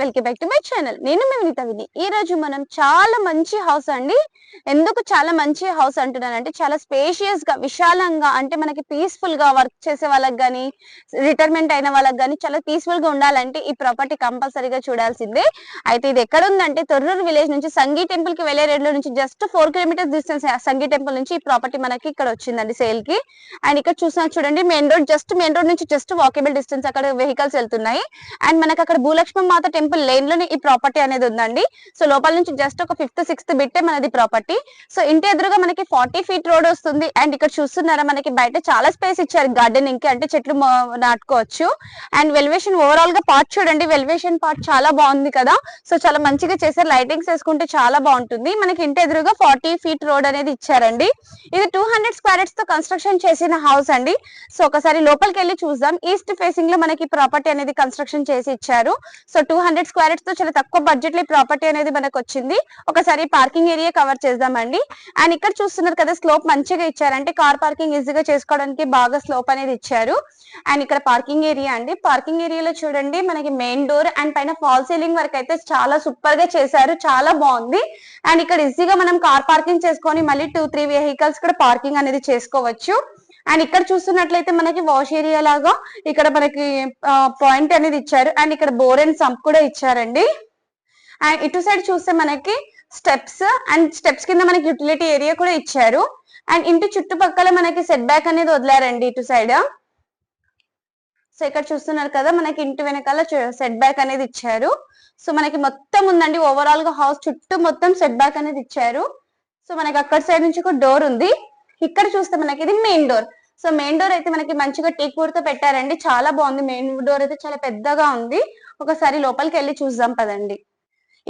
Welcome back to my channel నేను మీ విని. ఈ రోజు మనం చాలా మంచి హౌస్ అండి. ఎందుకు చాలా మంచి హౌస్ అంటున్నానంటే చాలా స్పేషియస్గా విశాలంగా అంటే మనకి పీస్ఫుల్గా వర్క్ చేసే వాళ్ళకి కానీ రిటైర్మెంట్ అయిన వాళ్ళకి కానీ చాలా పీస్ఫుల్గా ఉండాలంటే ఈ ప్రాపర్టీ కంపల్సరీగా చూడాల్సిందే. అయితే ఇది ఎక్కడ ఉందంటే తొర్రూరు విలేజ్ నుంచి సంగీ టెంపుల్కి వెళ్ళే రోడ్ నుంచి just four kilometres distance Sanghi temple నుంచి ఈ ప్రాపర్టీ మనకి ఇక్కడ వచ్చిందండి సేల్కి. అండ్ ఇక్కడ చూసినా చూడండి main road just main road నుంచి జస్ట్ వాకేబుల్ డిస్టెన్స్ అక్కడ వెహికల్స్ వెళ్తున్నాయి. అండ్ మనకి అక్కడ భూలక్ష్మి మాత టెంపుల్ లేన్లోనే ఈ ప్రాపర్టీ అనేది ఉందండి. సో లోపల నుంచి జస్ట్ ఒక ఫిఫ్త్ సిక్స్త్ బిట్టే మనది ప్రాపర్టీ సో ఇంటి ఎదురుగా మనకి ఫార్టీ ఫీట్ రోడ్ వస్తుంది. అండ్ ఇక్కడ చూస్తున్నారా మనకి బయట చాలా స్పేస్ ఇచ్చారు గార్డెనింగ్కి. అంటే చెట్లు నాటుకోవచ్చు. అండ్ వెల్వేషన్ ఓవరాల్గా పార్ట్ చూడండి. వెల్వేషన్ పార్ట్ చాలా బాగుంది కదా. సో చాలా మంచిగా చేశారు. లైటింగ్స్ వేసుకుంటే చాలా బాగుంటుంది. మనకి ఇంటి ఎదురుగా ఫార్టీ ఫీట్ రోడ్ అనేది ఇచ్చారండి. ఇది టూ హండ్రెడ్ స్క్వేర్స్తో కన్స్ట్రక్షన్ చేసిన హౌస్ అండి. సో ఒకసారి లోపలికి వెళ్ళి చూద్దాం. ఈస్ట్ ఫేసింగ్లో మనకి ప్రాపర్టీ అనేది కన్స్ట్రక్షన్ చేసి ఇచ్చారు. సో టూ హండ్రెడ్ స్క్వేర్స్తో చాలా తక్కువ బడ్జెట్లో ప్రాపర్టీ అనేది మనకు వచ్చింది ఒకసారి పార్కింగ్ ఏరియా కవర్ చేద్దామండి. అండ్ ఇక్కడ చూస్తున్నారు కదా స్లోప్ మంచిగా ఇచ్చారు. అంటే కార్ పార్కింగ్ ఈజీగా చేసుకోవడానికి బాగా స్లోప్ అనేది ఇచ్చారు. అండ్ ఇక్కడ పార్కింగ్ ఏరియా అండి. పార్కింగ్ ఏరియాలో చూడండి మనకి మెయిన్ డోర్ అండ్ పైన ఫాల్ సీలింగ్ వరకు అయితే చాలా సూపర్గా చేశారు. చాలా బాగుంది. అండ్ ఇక్కడ ఈజీగా మనం కార్ పార్కింగ్ చేసుకొని మళ్ళీ టూ త్రీ వెహికల్స్ కూడా పార్కింగ్ అనేది చేసుకోవచ్చు. అండ్ ఇక్కడ చూస్తున్నట్లయితే మనకి వాష్ ఏరియా లాగా ఇక్కడ మనకి పాయింట్ అనేది ఇచ్చారు. అండ్ ఇక్కడ బోర్ అండ్ సంప్ కూడా ఇచ్చారండి. అండ్ ఇటు సైడ్ చూస్తే మనకి స్టెప్స్ అండ్ స్టెప్స్ కింద మనకి యూటిలిటీ ఏరియా కూడా ఇచ్చారు. అండ్ ఇంటి చుట్టుపక్కల మనకి సెట్ బ్యాక్ అనేది వదిలారండి ఇటు సైడ్ సో ఇక్కడ చూస్తున్నారు కదా మనకి ఇంటి వెనకాల సెట్ బ్యాక్ అనేది ఇచ్చారు. సో మనకి మొత్తం ఉందండి. ఓవరాల్గా హౌస్ చుట్టూ మొత్తం సెట్ బ్యాక్ అనేది ఇచ్చారు. సో మనకి అక్కడ సైడ్ నుంచి ఒక డోర్ ఉంది. ఇక్కడ చూస్తే మనకి ఇది main door so main door అయితే మనకి మంచిగా టీక్తో పెట్టారండి. చాలా బాగుంది. మెయిన్ డోర్ అయితే చాలా పెద్దగా ఉంది. ఒకసారి లోపలికి వెళ్ళి చూద్దాం పదండి.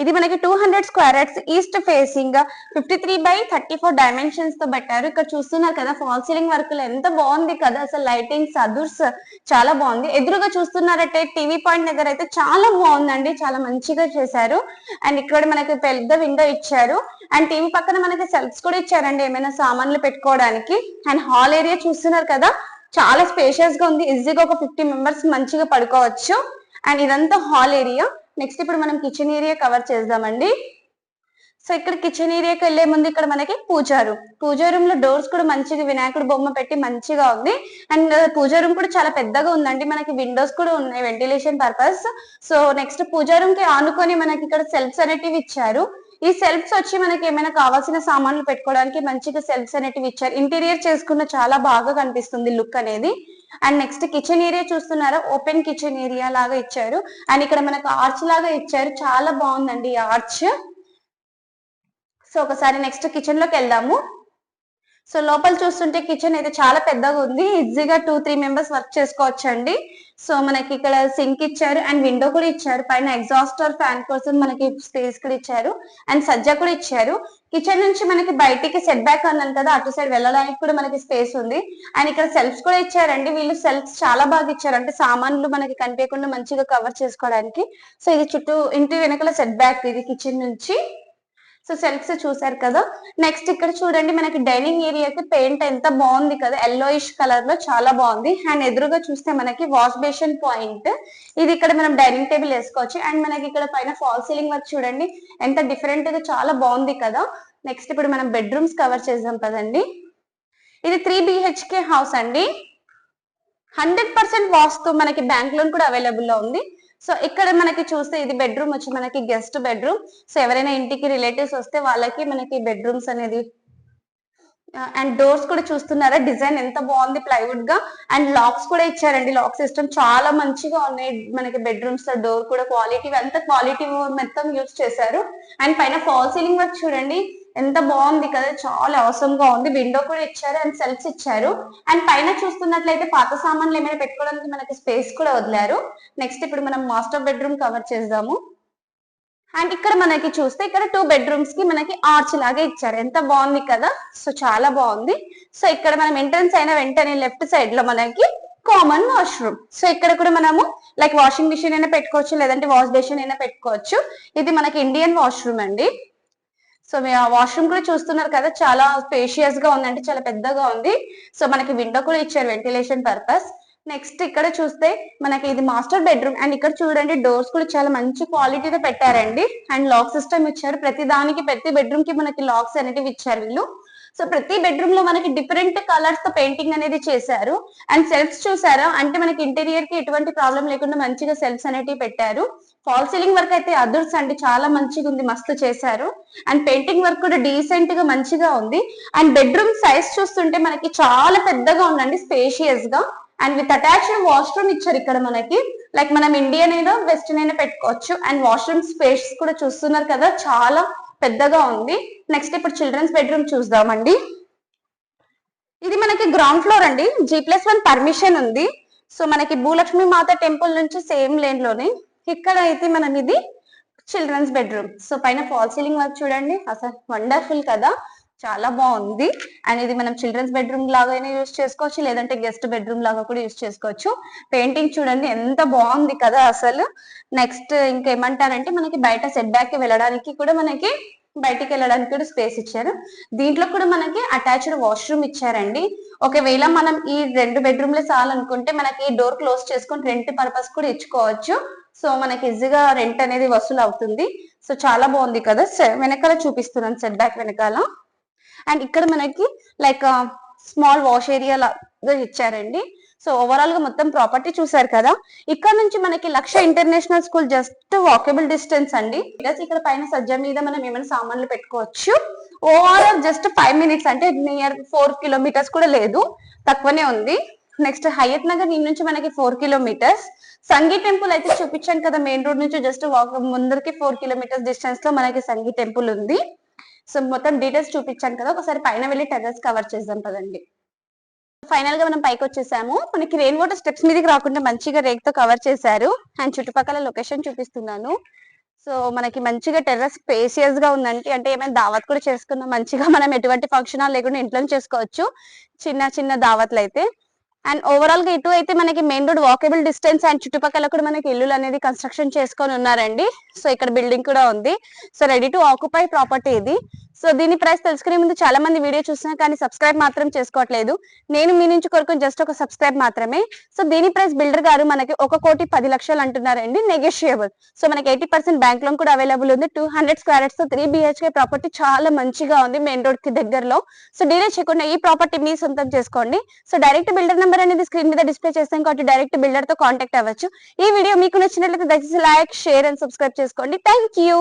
ఇది మనకి two hundred square yards east facing fifty three by thirty four డైమెన్షన్స్తో పెట్టారు. ఇక్కడ చూస్తున్నారు కదా ఫాల్ సీలింగ్ వర్క్ ఎంత బాగుంది కదా అసలు లైటింగ్స్ అదుర్స్ చాలా బాగుంది. ఎదురుగా చూస్తున్నారంటే టీవీ పాయింట్ దగ్గర అయితే చాలా బాగుందండి చాలా మంచిగా చేశారు. అండ్ ఇక్కడ మనకి పెద్ద విండో ఇచ్చారు. అండ్ టీవీ పక్కన మనకి సెల్ఫ్స్ కూడా ఇచ్చారండి ఏమైనా సామాన్లు పెట్టుకోవడానికి. అండ్ హాల్ ఏరియా చూస్తున్నారు కదా చాలా స్పేషియస్గా ఉంది. ఈజీగా ఒక ఫిఫ్టీ మెంబర్స్ మంచిగా పడుకోవచ్చు. అండ్ ఇదంతా హాల్ ఏరియా నెక్స్ట్ ఇప్పుడు మనం కిచెన్ ఏరియా కవర్ చేద్దామండి. సో ఇక్కడ కిచెన్ ఏరియాకి వెళ్ళే ముందు ఇక్కడ మనకి పూజా రూమ్ పూజా రూమ్లో డోర్స్ కూడా మంచిగా వినాయకుడు బొమ్మ పెట్టి మంచిగా ఉంది. అండ్ uh, పూజా రూమ్ కూడా చాలా పెద్దగా ఉందండి. మనకి విండోస్ కూడా ఉన్నాయి ventilation purpose so next puja రూమ్కి ఆనుకొని మనకి ఇక్కడ సెల్ఫ్స్ అనేటివి ఇచ్చారు. ఈ సెల్ఫ్స్ వచ్చి మనకి ఏమైనా కావాల్సిన సామాన్లు పెట్టుకోవడానికి మంచిగా సెల్ఫ్స్ అనేటివి ఇచ్చారు. ఇంటీరియర్ చేసుకున్న చాలా బాగా కనిపిస్తుంది లుక్ అనేది. అండ్ నెక్స్ట్ కిచెన్ ఏరియా చూస్తున్నారా? ఓపెన్ కిచెన్ ఏరియా లాగా ఇచ్చారు. అండ్ ఇక్కడ మనకు ఆర్చ్ లాగా ఇచ్చారు. చాలా బాగుందండి ఈ ఆర్చ్ సో ఒకసారి నెక్స్ట్ కిచెన్లోకి వెళ్దాము. సో లోపల చూస్తుంటే కిచెన్ అయితే చాలా పెద్దగా ఉంది. ఈజీగా టూ త్రీ మెంబర్స్ వర్క్ చేసుకోవచ్చు అండి సో మనకి ఇక్కడ సింక్ ఇచ్చారు అండ్ విండో కూడా ఇచ్చారు. పైన ఎగ్జాస్టర్ ఫ్యాన్ కోసం మనకి స్పేస్ కూడా ఇచ్చారు. అండ్ సజ్జ కూడా ఇచ్చారు. కిచెన్ నుంచి మనకి బయటికి సెట్ బ్యాక్ అన్నాను కదా అటు సైడ్ వెళ్ళడానికి కూడా మనకి స్పేస్ ఉంది. అండ్ ఇక్కడ సెల్ఫ్స్ కూడా ఇచ్చారండి. వీళ్ళు సెల్ఫ్స్ చాలా బాగా ఇచ్చారు. అంటే సామాన్లు మనకి కనిపించకుండా మంచిగా కవర్ చేసుకోవడానికి. సో ఇది చుట్టూ ఇంటి వెనకాల సెట్ బ్యాక్ ఇది కిచెన్ నుంచి. సో సెల్ఫ్స్ చూసారు కదా. నెక్స్ట్ ఇక్కడ చూడండి మనకి డైనింగ్ ఏరియాకి పెయింట్ ఎంత బాగుంది కదా. ఎల్లోయిష్ కలర్లో చాలా బాగుంది. అండ్ ఎదురుగా చూస్తే మనకి వాష్ బేషన్ పాయింట్ ఇది ఇక్కడ మనం డైనింగ్ టేబుల్ వేసుకోవచ్చు. అండ్ మనకి ఇక్కడ పైన ఫాల్ సీలింగ్ వర్క్ చూడండి. ఎంత డిఫరెంట్గా చాలా బాగుంది కదా. నెక్స్ట్ ఇప్పుడు మనం బెడ్రూమ్స్ కవర్ చేద్దాం కదండి. ఇది త్రీ బిహెచ్కే హౌస్ అండి. హండ్రెడ్ పర్సెంట్ వాస్తు మనకి బ్యాంక్ లోన్ కూడా అవైలబుల్లో ఉంది. సో ఇక్కడ మనకి చూస్తే ఇది బెడ్రూమ్ వచ్చి మనకి గెస్ట్ బెడ్రూమ్ సో ఎవరైనా ఇంటికి రిలేటివ్స్ వస్తే వాళ్ళకి మనకి బెడ్రూమ్స్ అనేది అండ్ డోర్స్ కూడా చూస్తున్నారా? డిజైన్ ఎంత బాగుంది ప్లైవుడ్గా. అండ్ లాక్స్ కూడా ఇచ్చారండి. లాక్ సిస్టమ్ చాలా మంచిగా ఉన్నాయి మనకి బెడ్రూమ్స్లో. డోర్ కూడా క్వాలిటీ అంత క్వాలిటీ మొత్తం యూజ్ చేశారు. అండ్ పైన ఫాల్ సీలింగ్ వర్క్ చూడండి. ఎంత బాగుంది కదా చాలా అవసరం గా ఉంది. విండో కూడా ఇచ్చారు అండ్ సెల్ఫ్స్ ఇచ్చారు. అండ్ పైన చూస్తున్నట్లయితే పాత సామాన్లు ఏమైనా పెట్టుకోవడానికి మనకి స్పేస్ కూడా వదిలారు. నెక్స్ట్ ఇప్పుడు మనం మాస్టర్ బెడ్రూమ్ కవర్ చేద్దాము. అండ్ ఇక్కడ మనకి చూస్తే ఇక్కడ టూ బెడ్రూమ్స్కి మనకి ఆర్చ్ లాగా ఇచ్చారు. ఎంత బాగుంది కదా? సో చాలా బాగుంది. సో ఇక్కడ మనం ఎంట్రన్స్ అయిన వెంటనే లెఫ్ట్ సైడ్లో మనకి కామన్ వాష్రూమ్ సో ఇక్కడ కూడా మనము లైక్ వాషింగ్ మిషన్ అయినా పెట్టుకోవచ్చు లేదంటే వాష్ బేసిన్ అయినా పెట్టుకోవచ్చు. ఇది మనకి ఇండియన్ వాష్రూమ్ అండి. సో మీ ఆ వాష్రూమ్ కూడా చూస్తున్నారు కదా చాలా స్పేషియస్గా ఉంది అంటే చాలా పెద్దగా ఉంది. సో మనకి విండో కూడా ఇచ్చారు వెంటిలేషన్ పర్పస్ నెక్స్ట్ ఇక్కడ చూస్తే మనకి ఇది మాస్టర్ బెడ్రూమ్ అండ్ ఇక్కడ చూడండి డోర్స్ కూడా చాలా మంచి క్వాలిటీతో పెట్టారండి. అండ్ లాక్ సిస్టమ్ ఇచ్చారు. ప్రతి దానికి ప్రతి బెడ్రూమ్కి మనకి లాక్స్ అనేటివి ఇచ్చారు వీళ్ళు. సో ప్రతి బెడ్రూమ్లో మనకి డిఫరెంట్ కలర్స్తో పెయింటింగ్ అనేది చేశారు. అండ్ సెల్ఫ్స్ చూసారా? అంటే మనకి ఇంటీరియర్కి ఎటువంటి ప్రాబ్లం లేకుండా మంచిగా సెల్ఫ్స్ అనేటివి పెట్టారు. ఫాల్ సీలింగ్ వర్క్ అయితే అదర్స్ అండి. చాలా మంచిగా ఉంది మస్తు చేశారు. అండ్ పెయింటింగ్ వర్క్ కూడా డీసెంట్గా మంచిగా ఉంది. అండ్ బెడ్రూమ్ సైజ్ చూస్తుంటే మనకి చాలా పెద్దగా ఉందండి స్పేషియస్గా. అండ్ విత్ అటాచ్డ్ వాష్రూమ్ ఇచ్చారు ఇక్కడ మనకి. లైక్ మనం ఇండియన్ అయినా వెస్టర్న్ అయినా పెట్టుకోవచ్చు. అండ్ వాష్రూమ్ స్పేస్ కూడా చూస్తున్నారు కదా చాలా పెద్దగా ఉంది. నెక్స్ట్ ఇప్పుడు చిల్డ్రన్స్ బెడ్రూమ్ చూద్దామండి. ఇది మనకి గ్రౌండ్ ఫ్లోర్ అండి. జీ ప్లస్ వన్ పర్మిషన్ ఉంది. సో మనకి భూలక్ష్మి మాత టెంపుల్ నుంచి సేమ్ లేన్లోనే ఇక్కడ అయితే మనం ఇది చిల్డ్రన్స్ బెడ్రూమ్ సో పైన ఫాల్ సీలింగ్ వర్క్ చూడండి. అసలు వండర్ఫుల్ కదా. చాలా బాగుంది. అండ్ ఇది మనం చిల్డ్రన్స్ బెడ్రూమ్ లాగా యూజ్ చేసుకోవచ్చు. లేదంటే గెస్ట్ బెడ్రూమ్ లాగా కూడా యూజ్ చేసుకోవచ్చు. పెయింటింగ్ చూడండి ఎంత బాగుంది కదా అసలు. నెక్స్ట్ ఇంకేమంటారంటే మనకి బయట సెట్ బ్యాక్ వెళ్ళడానికి కూడా మనకి బయటికి వెళ్ళడానికి కూడా స్పేస్ ఇచ్చారు. దీంట్లో కూడా మనకి అటాచ్డ్ వాష్రూమ్ ఇచ్చారండి. ఒకవేళ మనం ఈ రెండు బెడ్రూమ్లే చాలనుకుంటే మనకి డోర్ క్లోజ్ చేసుకొని రెంట్ పర్పస్ కూడా ఇచ్చుకోవచ్చు. సో మనకి ఈజీగా రెంట్ అనేది వసూలు అవుతుంది. సో చాలా బాగుంది కదా. వెనకాల చూపిస్తున్నాను సెట్ బ్యాక్ వెనకాల. అండ్ ఇక్కడ మనకి లైక్ స్మాల్ వాష్ ఏరియా లాగా ఇచ్చారండి. సో ఓవరాల్గా మొత్తం ప్రాపర్టీ చూసారు కదా. ఇక్కడ నుంచి మనకి Laksha international school just walkable distance అండి. ఇక్కడ పైన సజ్జ మీద మనం ఏమైనా సామాన్లు పెట్టుకోవచ్చు. ఓవరాల్ జస్ట్ ఫైవ్ మినిట్స్ అంటే నియర్ ఫోర్ కిలోమీటర్స్ కూడా లేదు. తక్కువనే ఉంది. నెక్స్ట్ హయత్ నగర్ ఈ నుంచి మనకి ఫోర్ కిలోమీటర్స్ సంగీ టెంపుల్ అయితే చూపించాను కదా మెయిన్ రోడ్ నుంచి జస్ట్ వాక్ ముందరికి ఫోర్ కిలోమీటర్స్ డిస్టెన్స్లో మనకి సంగీ టెంపుల్ ఉంది. సో మొత్తం డీటెయిల్స్ చూపించాను కదా ఒకసారి పైన వెళ్ళి టెర్రస్ కవర్ చేద్దాం పదండి. ఫైనల్గా మనం పైకి వచ్చేసాము. మనకి రెయిన్ వాటర్ స్టెప్స్ మీదకి రాకుండా మంచిగా రేక్తో కవర్ చేశారు. అండ్ చుట్టుపక్కల లొకేషన్ చూపిస్తున్నాను. సో మనకి మంచిగా టెర్రస్ స్పేసియస్గా ఉందండి అంటే ఏమైనా దావత్ కూడా చేసుకున్నాం మంచిగా మనం ఎటువంటి ఫంక్షన్ లేకుండా ఇంట్లో చేసుకోవచ్చు. చిన్న చిన్న దావత్లు అయితే అండ్ ఓవరాల్గా ఇటు అయితే మనకి main road walkable distance and చుట్టుపక్కల కూడా మనకి ఇల్లులు అనేది కన్స్ట్రక్షన్ చేసుకొని ఉన్నారండి. సో ఇక్కడ బిల్డింగ్ కూడా ఉంది. So ready to occupy property ఇది. సో దీని ప్రైస్ తెలుసుకునే ముందు చాలా మంది వీడియో చూస్తున్నా కానీ సబ్స్క్రైబ్ మాత్రం చేసుకోవట్లేదు. నేను మీ నుంచి కొరకు జస్ట్ ఒక సబ్స్క్రైబ్ మాత్రమే. సో దీని ప్రైస్ బిల్డర్ గారు మనకి ఒక కోటి పది లక్షలు అంటున్నారండి నెగోషియబుల్ సో మనకి ఎయిటీ పర్సెంట్ బ్యాంక్ లోన్ కూడా అవైలబుల్ ఉంది. టూ హండ్రెడ్ స్క్వేర్స్తో త్రీ బిహెచ్కే ప్రాపర్టీ చాలా మంచిగా ఉంది మెయిన్ రోడ్కి దగ్గరలో. సో డీలే చేయకుండా ఈ ప్రాపర్టీ మీ సొంతం చేసుకోండి. సో డైరెక్ట్ బిల్డర్ నెంబర్ అనేది స్క్రీన్ మీద డిస్ప్లే చేస్తాం కాబట్టి డైరెక్ట్ బిల్డర్తో కాంటాక్ట్ అవ్వచ్చు. ఈ వీడియో మీకు నచ్చినట్లయితే దయచేసి లైక్ షేర్ అండ్ సబ్స్క్రైబ్ చేసుకోండి. Thank you